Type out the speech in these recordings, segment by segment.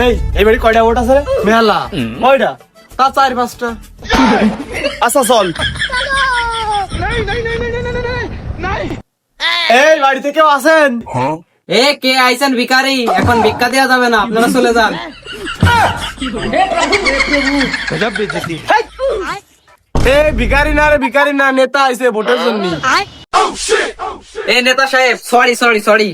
এই এই বাড়ি কয়টা ভোট আছে মেলা। কয়টা? তা চার পাঁচটা। আচ্ছা চল। এই বাড়িতে কেউ আছেন? এ কে আইছেন ভিখারি? এখন ভিক্ষা দেওয়া যাবে না আপনারা চলে যান। এই ভিখারি না রে ভিখারি না নেতা আইছে ভোটের জন্য। এ নেতা সাহেব সরি সরি সরি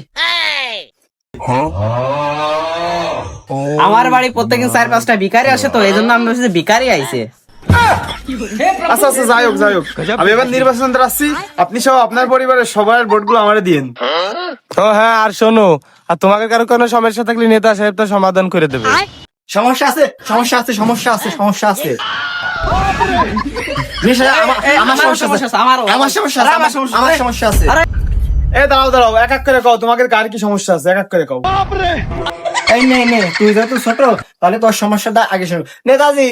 আমার বাড়ি প্রত্যেকদিন চার পাঁচটা ভিখারি আসে তো এই জন্য আমি ভাবছি যে ভিখারি আইছে। আচ্ছা আচ্ছা যাই হোক যাই হোক। আমি এবার নির্বাচন আসছি। আপনি সব আপনার পরিবারের সবার ভোটগুলো আমারে দিয়েন। ও হ্যাঁ আর শোনো আর তোমাকে কারও কোনো সমস্যা থাকলে নেতা সাহেব তো সমাধান করে দেবে। সমস্যা আছে সমস্যা আছে সমস্যা আছে সমস্যা আছে। আমার- এ, সমস্যা সমস্যা আছে। আছে, আমারও। আমার সমস্যা আছে আরে, আমার আমার সমস্যা আমার আছে। সমস্যা আছে। আরে, এ দাঁড়াও দাঁড়াও এক এক করে কও তোমাকে কার কি সমস্যা আছে? এক এক করে কও। এই নে নে তুই যেহেতু ছোট তাহলে তোর সমস্যাটা আগে শুন নেতাজি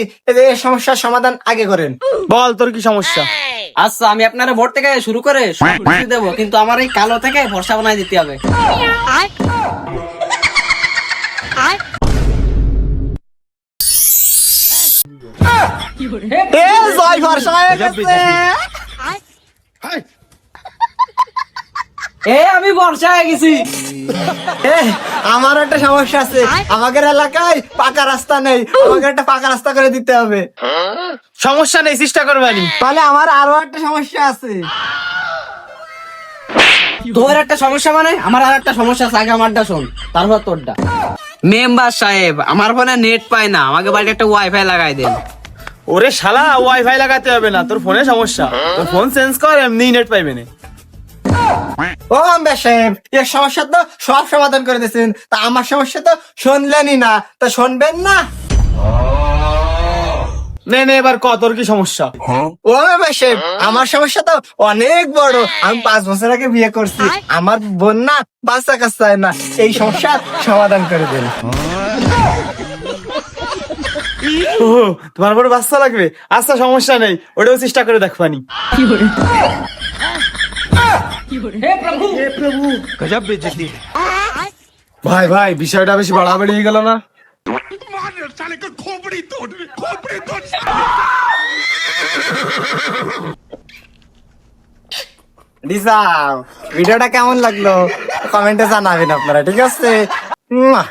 এই সমস্যার সমাধান আগে করেন। বল তোর কি সমস্যা? আচ্ছা আমি আপনারা ভোট থেকে শুরু করে দেবো কিন্তু আমার এই কালো থেকে ভরসা বানাই দিতে হবে। এ জয় ভরসা হয়ে এ আমি ভরসা হয়ে গেছি। আমার একটা সমস্যা আছে। আমাদের এলাকায় পাকা রাস্তা নেই। আমাকে একটা পাকা রাস্তা করে দিতে হবে। সমস্যা নেই চেষ্টা করবানি তাহলে আমার আরও একটা সমস্যা আছে। তোর একটা সমস্যা মানে? আমার আর একটা সমস্যা আছে আগে আমারটা শোন। তারপর তোরটা। মেম্বার সাহেব আমার ফোনে নেট পায় না। আমাকে বাড়িতে একটা ওয়াইফাই লাগাই দেন। ওরে শালা ওয়াইফাই লাগাতে হবে না। তোর ফোনে সমস্যা। তোর ফোন চেঞ্জ কর এমনি নেট পাইবে না। ও আম্বের সাহেব এর সমস্যা তো সব সমাধান করে দিয়েছেন। তা আমার সমস্যা তো শুনলেনই না তা শুনবেন না? নে নে এবার ক তোর কি সমস্যা? ও সাহেব আমার সমস্যা তো অনেক বড়। আমি পাঁচ বছর আগে বিয়ে করছি। আমার বোন না বাচ্চা কাচ্চা হয় না। এই সমস্যার সমাধান করে দেন। ও তোমার বড় বাচ্চা লাগবে? আচ্ছা সমস্যা নেই। ওটাও চেষ্টা করে দেখবানি ভাই ভাই বিষয়টা বেশি বাড়াবাড়ি হয়ে গেল না? ভিডিওটা কেমন লাগল? কমেন্টে জানাবেন আপনারা ঠিক আছে? মুয়া।